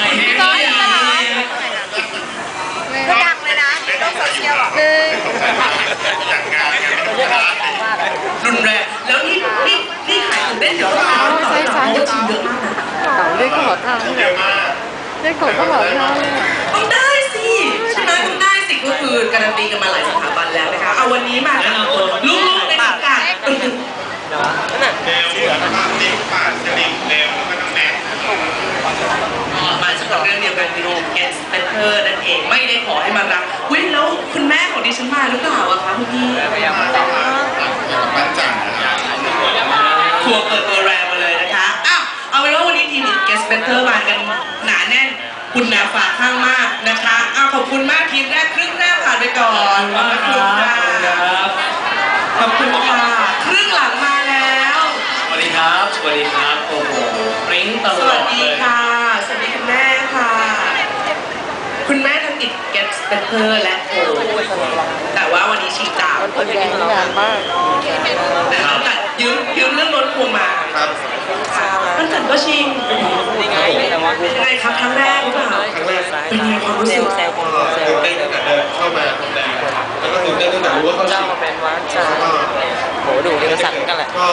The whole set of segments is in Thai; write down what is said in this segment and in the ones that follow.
ไอ้เฮ้ยก็ดังเลยนะในโลกโซเชียลอะหนึ่งจากงานงานรุนแรงแล้วนี่นี่นี่ขายถึงได้เดี๋ยวเราต่อใช่ใช่เพราะว่าทีมเยอะมากนะเต่าเรียกก็หอทางเยอะมากเรียกของก็หอทางต้องได้สิใช่ไหมต้องได้สิก็คือการันตีกันมาหลายสถาบันแล้วนะคะเอาวันนี้มากับลูกๆในสังกัดเดลแล้วก็ติ๊กป่านสลิงเดลแล้วก็น้องแนท มาจากเรื่องเดียวกันคือ Get Better นั่นเองไม่ได้ขอให้มารับวิแล้วคุณแม่ของดิฉันมาหรือเปล่าอะคะคุณพี่มาจากบ้านจันทร์นะครับทัวร์เปิดตัวแรงมาเลยนะคะอ้าวเอาเป็นว่าวันนี้ทีม Get Better มากันหนาแน่นคุณนาฝาข้างมากนะคะอ้าวขอบคุณมากทีมแรกครึ่งแรกผ่านไปก่อนขอบคุณค่ะขอบคุณค่ะครึ่งหลังมาแล้วสวัสดีครับสวัสดีครับโอ้โหปริ้งตสลวัอสด ดี เลย ค่ะ สวัสดีคุณแม่ค่ะ คุณแม่ทำ กิจ Get Better และโอแต่ว่าวันนี้ชิงดาวคนแดงงานมากแต่ตั้งแต่ยืมยืมเรื่องรถพวงมาครับตั้งแต่ก็ชิงเป็นยังไงครับครั้งแรกหรือเปล่าครั้งแรกเป็นยังไงความรู้สึกก็ตื่นเต้นตั้งแต่เดินเข้ามาแล้วก็ตื่นเต้นตั้งแต่รู้ว่าเข้าชิงเป็นว่าจะแล้วก็โหดูเอกสารกันแหละก็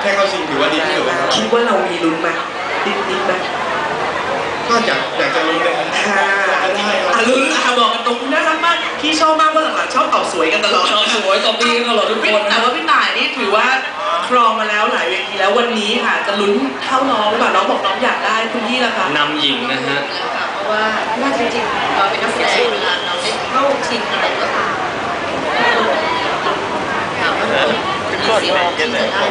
แค่เข้าชิงถือว่าดีที่สุดแล้วครับคิดว่าเรามีลุ้นไหมนิดนิดๆไหมก็อยากอยากจะรู้เลยครับ ค่ะอะลุ้นอะบอกกันตรงน่ารักมากพี่ชอบมากเพราะหลังๆชอบตอบสวยกันตลอดชอบสวยตบตีตลอดทุกคนแต่ว่าพี่ต่ายนี่ถือว่าครองมาแล้วหลายเวทีแล้ววันนี้ค่ะ จะลุ้นเท่าน้องหรือเปล่าน้องบอกน้องอยากได้คุณพี่ล่ะคะนำหญิงนะฮะเพราะว่าว่าจริงๆเราเป็นนักแสดงเวลาเราได้เข้าชิงอะไรก็ตามถามว่าเรามีสิทธิ์ที่จะได้